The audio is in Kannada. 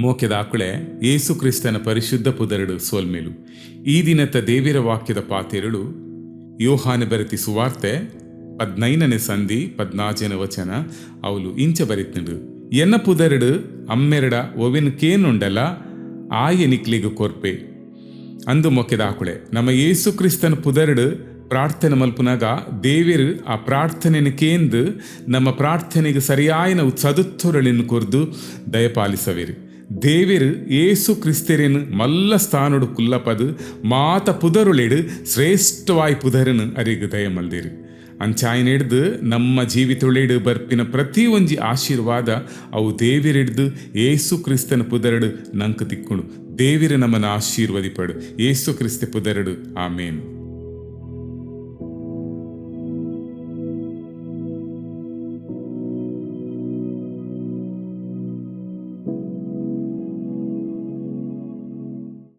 ಮೋಕೆದಾಕುಳೆ ಏಸು ಕ್ರಿಸ್ತನ ಪರಿಶುದ್ಧ ಪುದರಡು ಸೋಲ್ಮೇಲು. ಈ ದಿನದ ದೇವಿರ ವಾಕ್ಯದ ಪಾತೆರಳು ಯೋಹಾನ ಬರೆತಿ ಸುವಾರ್ತೆ ಪದ್ನೈನನೇ ಸಂಧಿ ಪದ್ನಾಜನ ವಚನ. ಅವಳು ಇಂಚ ಬರಿತ್ನಡು. ಎನ್ನ ಪುದರಡು ಅಮ್ಮೆರಡ ಒವೆನ್ ಆಯೆ ನಿಕ್ಲಿಗು ಕೊರ್ಪೆ. ಅಂದು ಮೊಕೆದಾಕುಳೆ ನಮ್ಮ ಏಸು ಕ್ರಿಸ್ತನ ಪುದರಡು ಪ್ರಾರ್ಥನೆ ಮಲ್ಪುನಾಗ ದೇವಿರು ಆ ಪ್ರಾರ್ಥನೆನ ಕೇಂದು ನಮ್ಮ ಪ್ರಾರ್ಥನೆಗೆ ಸರಿಯಾಯಿನ ಸದುತ್ತುರಳಿನ ಕೊರ್ದು ದಯಪಾಲಿಸವೇರು. ದೇವಿರು ಏಸು ಕ್ರಿಸ್ತೆರಿನ ಮಲ್ಲ ಸ್ಥಾನುಡು ಕುಲ್ಲಪದು, ಮಾತ ಪುದರುಳಿಡು ಶ್ರೇಷ್ಠವಾಯಿ ಪುದರನು ಅರಿಗು ದಯಮಲ್ದಿರು ಅಂಚಾಯನಿಡ್ದು ನಮ್ಮ ಜೀವಿತೊಳೆಡು ಬರ್ಪಿನ ಪ್ರತಿ ಒಂಜಿ ಆಶೀರ್ವಾದ ಅವು ದೇವಿರಿಡ್ದು ಏಸು ಕ್ರಿಸ್ತನ ಪುದರಡು ನಂಕು ತಿಕ್ಕುಣು. ದೇವಿರು ನಮ್ಮನ್ನು ಆಶೀರ್ವದಿಪಡು. ಏಸು ಕ್ರಿಸ್ತ ಪುದರಡು. ಆಮೇನು.